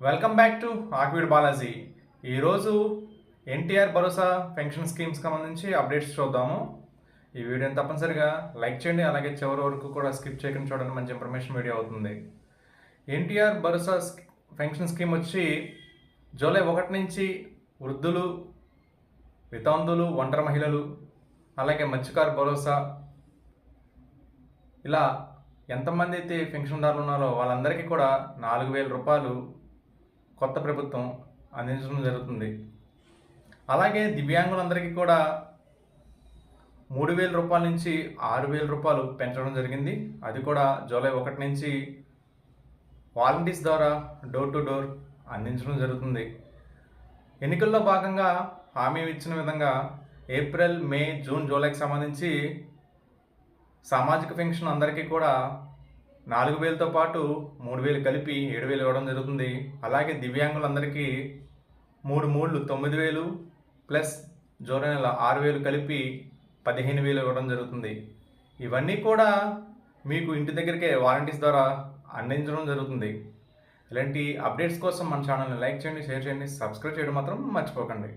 Welcome back to ఆక్విడ్ బాలాజీ ఈరోజు ఎన్టీఆర్ భరోసా pension schemes సంబంధించి అప్డేట్స్ చూద్దాము. ఈ వీడియోని తప్పనిసరిగా లైక్ చేయండి అలాగే చివరి వరకు కూడా స్కిప్ చేయకుండా చూడండి మంచి ఇన్ఫర్మేషన్ వీడియో అవుతుంది. ఎన్టీఆర్ భరోసా పెన్షన్ స్కీమ్ వచ్చి జూలై ఒకటి నుంచి వృద్ధులు వితంతులు ఒంటరి మహిళలు అలాగే మత్స్యకారు భరోసా ఇలా ఎంతమంది అయితే పెన్షన్దారులు ఉన్నారో వాళ్ళందరికీ కూడా నాలుగు వేల రూపాయలు కొత్త ప్రభుత్వం అందించడం జరుగుతుంది. అలాగే దివ్యాంగులందరికీ కూడా మూడు వేల రూపాయల నుంచి ఆరు వేల రూపాయలు పెంచడం జరిగింది. అది కూడా జూలై ఒకటి నుంచి వాలంటీర్స్ ద్వారా డోర్ టు డోర్ అందించడం జరుగుతుంది. ఎన్నికల్లో భాగంగా హామీ ఇచ్చిన విధంగా ఏప్రిల్ మే జూన్ జూలైకి సంబంధించి సామాజిక పెన్షన్ అందరికీ కూడా నాలుగు వేలతో పాటు మూడు వేలు కలిపి ఏడు వేలు ఇవ్వడం జరుగుతుంది. అలాగే దివ్యాంగులందరికీ మూడు మూడు తొమ్మిది వేలు ప్లస్ జూలై నెల ఆరు వేలు కలిపి పదిహేను వేలు ఇవ్వడం జరుగుతుంది. ఇవన్నీ కూడా మీకు ఇంటి దగ్గరికే వాలంటీర్స్ ద్వారా అందించడం జరుగుతుంది. ఇలాంటి అప్డేట్స్ కోసం మన ఛానల్ని లైక్ చేయండి షేర్ చేయండి సబ్స్క్రైబ్ చేయడం మాత్రం మర్చిపోకండి.